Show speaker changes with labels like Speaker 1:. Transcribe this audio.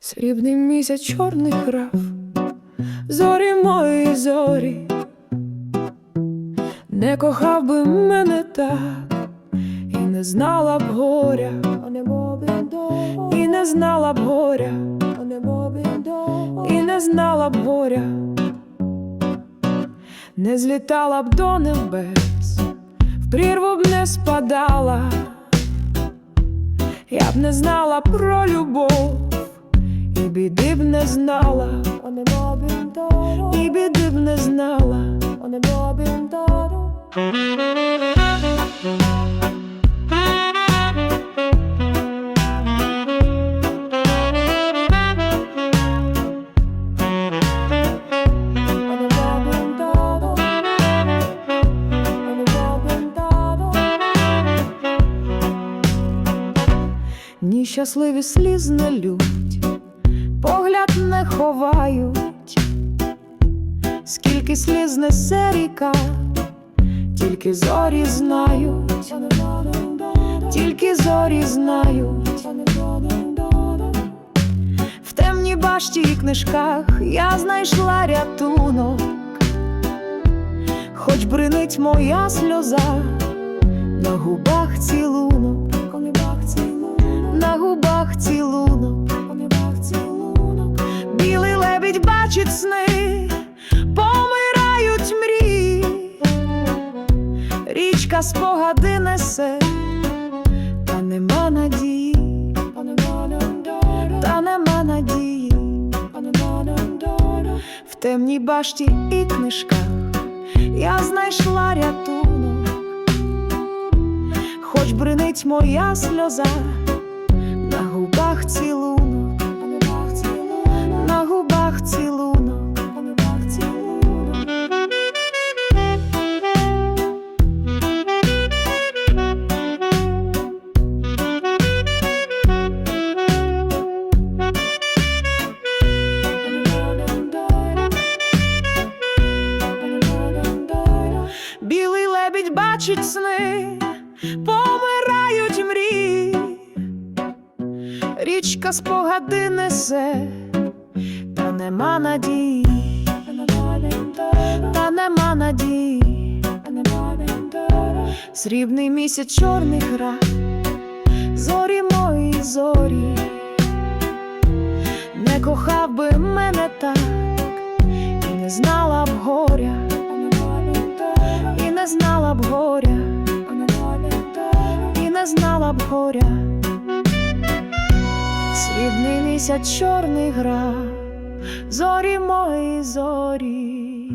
Speaker 1: Срібний місяць чорний грав, зорі мої зорі, не кохав би мене так, і не знала б горя, і не знала б горя, і не знала б горя, не злітала б до небес, в прірву б не спадала, я б не знала про любов. Біди б не знала, і біди б не знала. Ні щасливі сліз не лють, ховають, скільки сліз несе ріка, тільки зорі знають, тільки зорі знають. В темній башті і книжках я знайшла рятунок, хоч бринить моя сльоза, на губах цілунок, бачить сни, помирають мрії, річка спогади несе, та нема надії, та нема надії. В темній башті і книжках я знайшла рятунок, хоч бринить моя сльоза, на губах цілунок, бачить сни, помирають мрії, річка спогади несе, та нема надії, та нема надії, срібний місяць чорний гра, зорі мої зорі, не кохав би горя, і не знала б горя, срібний місяць чорний гра, зорі мої зорі.